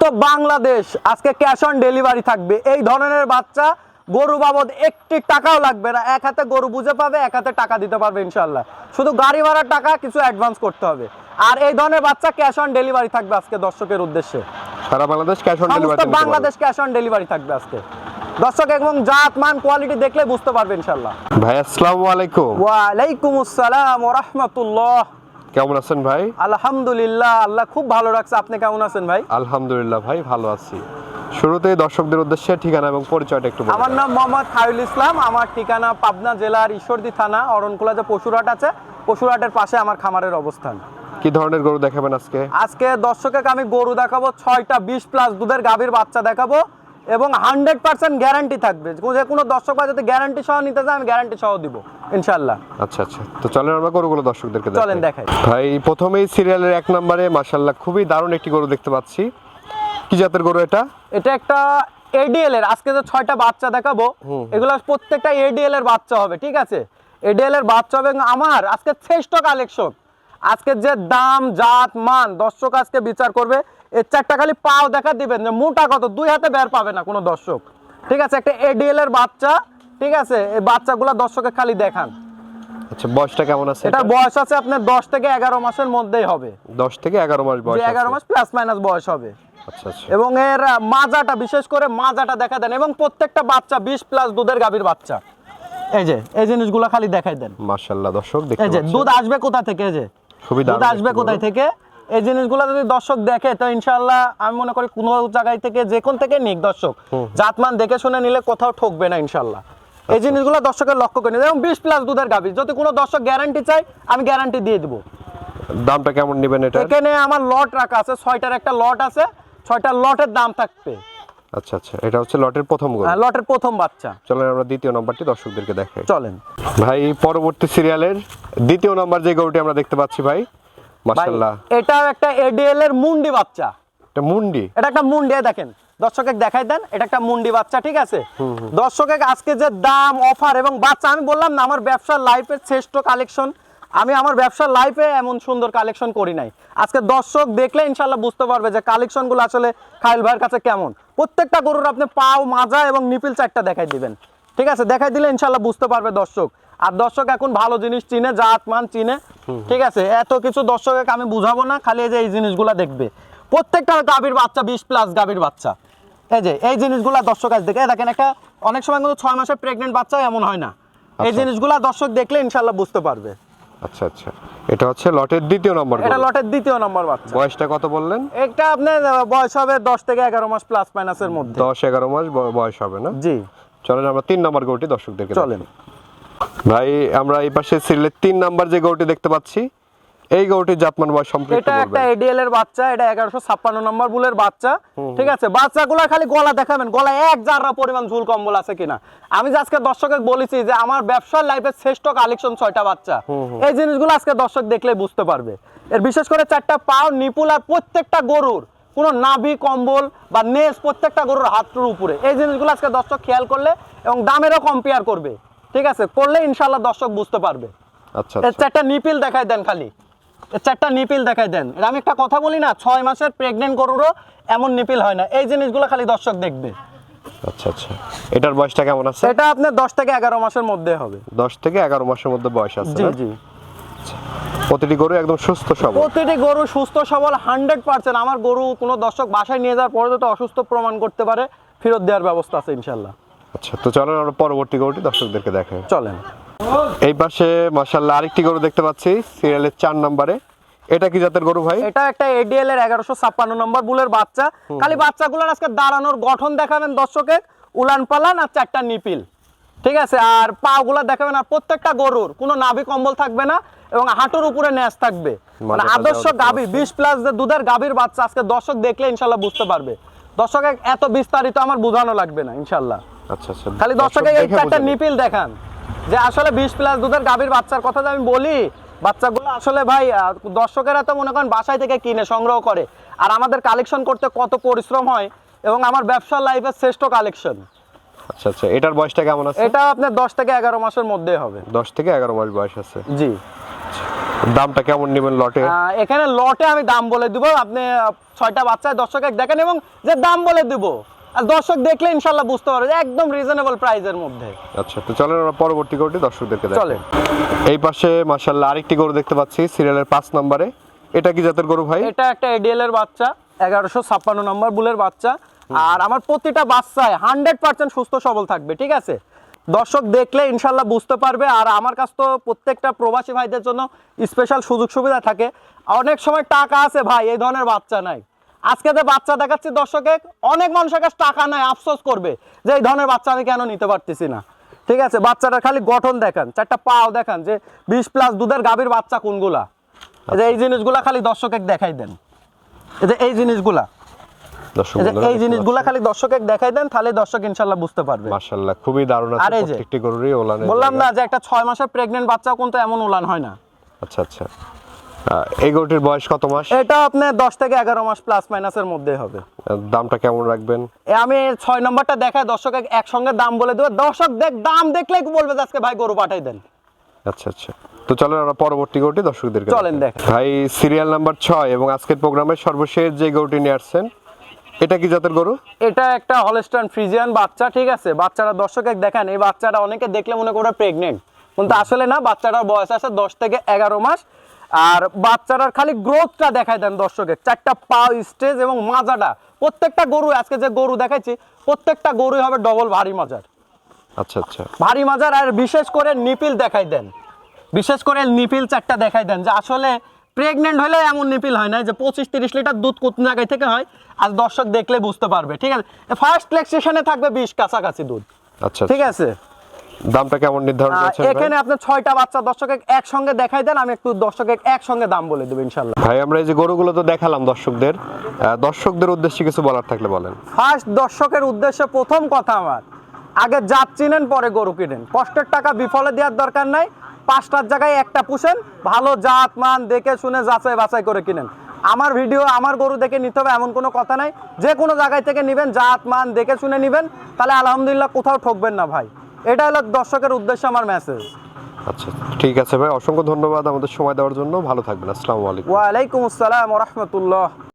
তো বাংলাদেশ আজকে cash on delivery থাকবে। এই ধরনের বাচ্চা গরু বাবদ একটি টাকাও লাগবে না। এক হাতে গরু বুঝে পাবে এক হাতে টাকা দিতে পারবে ইনশাল্লাহ শুধু গাড়ি ভাড়ার টাকা কিছু অ্যাডভান্স করতে হবে। আর এই ধরনের বাচ্চা ক্যাশ অন ডেলিভারি থাকবে আজকে দর্শকের উদ্দেশ্যে। সারা Bangladesh cash on delivery Bangladesh cash on delivery থাকবে আজকে। দর্শক এবং জাত মান কোয়ালিটি দেখলে বুঝতে পারবে ইনশাল্লাহ ভাই আসসালামু আলাইকুম। ওয়ালাইকুম আসসালাম ওয়া রাহমাতুল্লাহ। কেমন আছেন ভাই? আলহামদুলিল্লাহ আল্লাহ খুব ভালো রাখছে। আপনি কেমন আছেন ভাই? আলহামদুলিল্লাহ ভাই ভালো আছি। শুরুতেই দর্শকদের উদ্দেশ্যে ঠিকানা এবং পরিচয়টা একটু বলুন আমার নাম মোহাম্মদ খায়রুল ইসলাম। আমার ঠিকানা পাবনা জেলার ঈশ্বরদী থানা অরণকুলা যে পশুরহাট আছে পশুরহাটের পাশে আমার খামারের অবস্থান। কি ধরনের গরু দেখাবেন আজকে? আজকে দর্শকে আমি গরু দেখাবো ছয়টা বিশ প্লাস দুধের গাভীর বাচ্চা দেখাবো। এবং হান্ড্রেড পার্সেন্ট গ্যারান্টি থাকবে। যে কোনো দর্শক বা যদি গ্যারান্টি সহ নিতে চায় আমি গ্যারান্টি সহ দিব ইনশাল্লাহ আচ্ছা আচ্ছা। তো চলেন আমরা গরুগুলো দর্শকদেরকে চলেন দেখাই। ভাই প্রথমেই সিরিয়ালের এক নম্বরে মাশাল্লাহ খুবই দারুণ একটি গরু দেখতে পাচ্ছি। কি জাতের গরু এটা? এটা একটা এডিএল এর আজকে যে ছয়টা বাচ্চা দেখাবো এগুলো প্রত্যেকটা এডিএল এর বাচ্চা হবে ঠিক আছে? এডিএল এর বাচ্চা হবে আমার আজকে শ্রেষ্ঠ কালেকশন আজকে যে দাম জাত মান দর্শক আজকে বিচার করবে এর চারটা খালি পাও দেখা দিবেন যে মোটা কত? দুই হাতে বের পাবে না কোনো দর্শক। ঠিক আছে একটা এডিএল এর বাচ্চা ঠিক আছে? এই বাচ্চাগুলো দর্শকে খালি দেখান। আচ্ছা বয়সটা কেমন আছে এটার বয়স আছে আপনার দশ থেকে এগারো মাসের মধ্যেই হবে। দশ থেকে এগারো মাস বয়স যে এগারো আছে। মাস প্লাস মাইনাস বয়স হবে। আচ্ছা আচ্ছা। এবং এর মাজাটা বিশেষ করে মাজাটা দেখা দেন। এবং প্রত্যেকটা বাচ্চা বিশ প্লাস দুধের গাভীর বাচ্চা। এই যে এই জিনিসগুলো খালি দেখাই দেন। মাশাল্লাহ দর্শক দেখতে এই যে দুধ আসবে কোথা থেকে? এই যে খুবই দুধ আসবে কোথায় থেকে? এই জিনিসগুলো যদি দর্শক দেখে তো ইনশাল্লাহ আমি মনে করি কোনো জায়গায় থেকে যে কোন থেকে নিক দর্শক। জাতমান দেখে শুনে নিলে কোথাও ঠকবে না ইনশাল্লাহ এই আচ্ছা। জিনিসগুলো দর্শকের লক্ষ্য করে নিন এবং বিশ প্লাস দুধের গাভী। যদি কোনো দর্শক গ্যারান্টি চাই আমি গ্যারান্টি দিয়ে দিব। দামটা কেমন নেবেন এটা এখানে আমার লট রাখা আছে। ছয়টার একটা লট আছে। ছয়টা লটের দাম থাকবে। আচ্ছা আচ্ছা। এটা হচ্ছে লটের প্রথম গরু। হ্যাঁ, লটের প্রথম বাচ্চা। চলেন আমরা দ্বিতীয় নম্বরটি দর্শকদেরকে দেখাই। চলেন। ভাই পরবর্তী সিরিয়ালের দ্বিতীয় নম্বর যে গরুটি আমরা দেখতে পাচ্ছি ভাই। ভাই, মাশাল্লাহ এটাও একটা এডিএল এর মুন্ডি বাচ্চা। এটা মুন্ডি? এটা একটা মুন্ডি দেখেন। দেখাই দেন এটা একটা মুন্ডি বাচ্চা ঠিক আছে? আজকে যে দাম অফার এবং বাচ্চা আমি বললাম না আমার ব্যবসার লাইফের শ্রেষ্ঠ কালেকশন। আমি আমার ব্যবসার লাইফে এমন সুন্দর কালেকশন করি নাই। আজকে দর্শক দেখলে ইনশাল্লাহ বুঝতে পারবে যে কালেকশনগুলো আসলে খাইল ভাইয়ের কাছে কেমন। প্রত্যেকটা গরুর আপনি পাও মাজা এবং নিপিল চারটা দেখাই দিবেন। ঠিক আছে? দেখাই দিলে ইনশাল্লাহ বুঝতে পারবে দর্শক। আর দর্শক এখন ভালো জিনিস চিনে জাত মান চিনে। ঠিক আছে? এত কিছু দর্শককে আমি বুঝাবো না খালি এই যে এই জিনিসগুলা দেখবে। প্রত্যেকটা গাভীর বাচ্চা বিশ প্লাস গাভীর বাচ্চা। এই যে এই জিনিসগুলা দর্শক আজ দেখে দেখেন একটা অনেক সময় কিন্তু ছয় মাসের প্রেগনেন্ট বাচ্চা এমন হয় না। এই আচ্ছা। জিনিসগুলা দর্শক দেখলে ইনশাল্লাহ বুঝতে পারবে। আচ্ছা আচ্ছা। এটা হচ্ছে লটের দ্বিতীয় নম্বর এটা লটের দ্বিতীয় নম্বর বাচ্চা। বয়সটা কত বললেন? একটা আপনার বয়স হবে দশ থেকে এগারো মাস প্লাস মাইনাসের মধ্যে। দশ এগারো মাস বয়স হবে না? জি। চলেন আমরা তিন নম্বর গরুটি দর্শকদেরকে চলেন। ভাই আমরা এই পাশে সিরিয়ালের তিন নাম্বার যে গরুটি দেখতে পাচ্ছি এই গরুটির জাতমান বয়স সম্পর্কে এটা একটা এডিএল এর বাচ্চা এটা এগারোশো ছাপ্পান্ন নম্বর বুলের বাচ্চা ঠিক আছে? বাচ্চাগুলো খালি গলা দেখাবেন গলায় এক জাররা পরিমাণ ঝুল কম্বল আছে কিনা। আমি যে আজকে দর্শকে বলেছি যে আমার ব্যবসার লাইফের শ্রেষ্ঠ কালেকশন ছয়টা বাচ্চা এই জিনিসগুলো আজকে দর্শক দেখলে বুঝতে পারবে। এর বিশেষ করে চারটা পাও নিপুল আর প্রত্যেকটা গরুর কোনো নাভি কম্বল বা নেস প্রত্যেকটা গরুর হাতটার উপরে। এই জিনিসগুলো আজকে দর্শক খেয়াল করলে এবং দামেরও কম্পেয়ার করবে। ঠিক আছে? করলে ইনশাল্লাহ দর্শক বুঝতে পারবে। আচ্ছা আচ্ছা। চারটা নিপিল দেখাই দেন খালি। চারটা নিপিল দেখাই দেন। আমি একটা কথা বলি না ছয় মাসের প্রেগনেন্ট গরুরও এমন নিপিল হয় না। এই জিনিসগুলো খালি দর্শক দেখবে। আচ্ছা আচ্ছা। এটার বয়সটা কেমন আছে? এটা আপনার দশ থেকে এগারো মাসের মধ্যে হবে। দশ থেকে এগারো মাসের মধ্যে বয়স আছে জি জি। প্রতিটি গরু একদম সুস্থ সবল? প্রতিটি গরু সুস্থ সবল হান্ড্রেড পার্সেন্ট আমার গরু কোনো দর্শক বাসায় নিয়ে যাওয়ার পরে তো অসুস্থ প্রমাণ করতে পারে ফেরত দেওয়ার ব্যবস্থা আছে ইনশাল্লাহ আচ্ছা তো চলেন আমরা পরবর্তী গরুটি দর্শকদেরকে দেখাই। চলেন। এই পাশে মাশাল্লাহ আরেকটি গরু দেখতে পাচ্ছি সিরিয়ালের চার নম্বরে। এটা কি জাতের গরু ভাই? এটা একটা এডিএল এর এগারোশো ছাপ্পান্ন নম্বর বুলের বাচ্চা। খালি বাচ্চাগুলোর আজকে দাঁড়ানোর গঠন দেখাবেন দর্শকের। উলান পালান আর চারটা নিপিল। ঠিক আছে? আর পাগুলা দেখাবেন আর প্রত্যেকটা গরুর কোনো নাভি কম্বল থাকবে না এবং হাঁটুর উপরে ন্যাস থাকবে। মানে আদর্শ দেওয়া দেখতে গাভী বিশ প্লাস যে দুধের গাভীর বাচ্চা আজকে দর্শক দেখলে ইনশাল্লাহ বুঝতে পারবে। দর্শক এত বিস্তারিত আমার বোঝানো লাগবে না ইনশাল্লাহ। আচ্ছা আচ্ছা খালি দর্শকে দর্শক এই চারটা নিপিল দেখান যে আসলে বিশ প্লাস দুধের গাভীর বাচ্চার কথা আমি বলি বাচ্চাগুলো আসলে ভাই দর্শকেরা তো মনে করেন বাসায় থেকে কিনে সংগ্রহ করে। আর আমাদের কালেকশন করতে কত পরিশ্রম হয় এবং আমার ব্যবসার লাইফের শ্রেষ্ঠ কালেকশন আচ্ছা আচ্ছা এটার বয়সটা কেমন আছে? এটা আপনার দশ থেকে এগারো মাসের মধ্যে হবে। দশ থেকে এগারো মাস বয়স আছে। জি। দামটা কেমন নেবেন লটে? এখানে লটে আমি দাম বলে দিব আপনি ছয়টা বাচ্চায় দর্শক দেখেন এবং যে দাম বলে দিব আর দর্শক দেখলে ইনশাল্লাহ বুঝতে পারবে একদম রিজনেবল প্রাইসের মধ্যে। আচ্ছা তো চলেন আমরা পরবর্তী গরুটি দর্শকদেরকে। চলেন। এই পাশে মাশাআল্লাহ আরেকটি গরু দেখতে পাচ্ছি সিরিয়ালের পাঁচ নম্বরে। এটা কি জাতের গরু ভাই? এটা একটা এডিএল এর বাচ্চা এগারোশো ছাপ্পান্ন নম্বর বুলের বাচ্চা। আর আমার প্রতিটা বাচ্চায় হান্ড্রেড পার্সেন্ট সুস্থ সবল থাকবে ঠিক আছে? দর্শক দেখলে ইনশাল্লাহ বুঝতে পারবে আর আমার কাছ তো প্রত্যেকটা প্রবাসী ভাইদের জন্য স্পেশাল সুযোগ সুবিধা থাকে। অনেক সময় টাকা আছে ভাই এই ধরনের বাচ্চা নাই। আজকে যে বাচ্চা দেখাচ্ছি দর্শকে অনেক মানুষের কাছে টাকা নাই আফসোস করবে যে এই ধরনের বাচ্চা আমি কেন নিতে পারতেছি না। ঠিক আছে বাচ্চাটা খালি গঠন দেখান চারটা পাও দেখান যে বিশ প্লাস দুধের গাভীর বাচ্চা কোনগুলা। এই যে এই জিনিসগুলা খালি দর্শকে দেখাই দেন। এই যে এই জিনিসগুলা। এই জিনিসগুলা খালি দর্শকে দেখাই দেন তাহলে দর্শক ইনশাল্লাহ বুঝতে পারবে। মাশাআল্লাহ খুবই দারুণ আছে প্রত্যেকটি গরুরই ওলানের বললাম না যে একটা ছয় মাসের প্রেগনেন্ট বাচ্চা কিন্তু এমন উলান হয় না। আচ্ছা আচ্ছা। এই গরুটির বয়স কত মাস? এটা আপনি দশ থেকে এগারো মাস প্লাস মাইনাসের মধ্যে হবে। দামটা কেমন রাখবেন? আমি ছয় নম্বরটা দেখায় দর্শক এক- একসঙ্গে দাম বলে দেবো। দর্শক দেখ দাম দেখলেই বলবে আজকে ভাই গরু পাঠাই দেন। আচ্ছা আচ্ছা। তো চলেন আমরা পরবর্তী গরুটি দর্শকদেরকে চলেন। দেখাই। ভাই সিরিয়াল নাম্বার ছয় এবং আজকের প্রোগ্রামের সর্বশেষ যে গরুটি নিয়ে আসছেন এটা কি জাতের গরু? এটা একটা হলস্টান ফ্রিজিয়ান বাচ্চা ঠিক আছে? বাচ্চারা দর্শক এক দেখেন এই বাচ্চাটা অনেকে দেখলে মনে করে প্রেগনেন্ট কিন্তু আসলে না বাচ্চাটার বয়স আছে দশ থেকে এগারো মাস। আর বাচ্চারা খালি গ্রোথটা দেখায় দেন দর্শকের। চারটা পা স্টেজ এবং মাজাটা। প্রত্যেকটা গরু আজকে যে গরু দেখাইছি প্রত্যেকটা গরুই হবে ডবল ভারী মাজার। আচ্ছা আচ্ছা। ভারী মাজার আর বিশেষ করে নিপিল দেখাই দেন। বিশেষ করে নিপিল চারটা দেখাই দেন যে আসলে প্রেগনেন্ট হলে এমন নিপিল হয় না যে পঁচিশ তিরিশ লিটার দুধ কোন জায়গায় থেকে হয় আর দর্শক দেখলে বুঝতে পারবে ঠিক আছে? ফার্স্ট লেকশনে থাকবে বিশ কাছাকাছি দুধ। আচ্ছা। ঠিক আছে? দামটা কেমন নির্ধারণ করেছেন এখানে আপনার ছয়টা বাচ্চা দর্শকে একসঙ্গে দেখাই দেন আমি একটু দর্শকে একসঙ্গে দাম বলে দেবো ইনশাল্লাহ ভাই আমরা এই যে গরুগুলো তো দেখালাম দর্শকদের দর্শকদের উদ্দেশ্যে কিছু বলার থাকলে বলেন। ফার্স্ট দর্শকের উদ্দেশ্যে প্রথম কথা আমার আগে জাত চিনেন পরে গরু কিনেন। কষ্টের টাকা বিফলে দেওয়ার দরকার নাই পাঁচটার জায়গায় একটা পুষেন ভালো জাত মান দেখে শুনে যাচাই বাছাই করে কিনেন। আমার ভিডিও আমার গরু দেখে নিতে হবে এমন কোনো কথা নাই। যে কোনো জায়গায় থেকে নেবেন জাত মান দেখে শুনে নেবেন তাহলে আলহামদুলিল্লাহ কোথাও ঠকবেন না ভাই। এটা হলো দর্শকের উদ্দেশ্যে আমার মেসেজ আচ্ছা ঠিক আছে ভাই অসংখ্য ধন্যবাদ আমাদের সময় দেওয়ার জন্য। ভালো থাকবেন আসসালামু আলাইকুম। ওয়ালাইকুম আসসালাম রহমতুল্লাহ।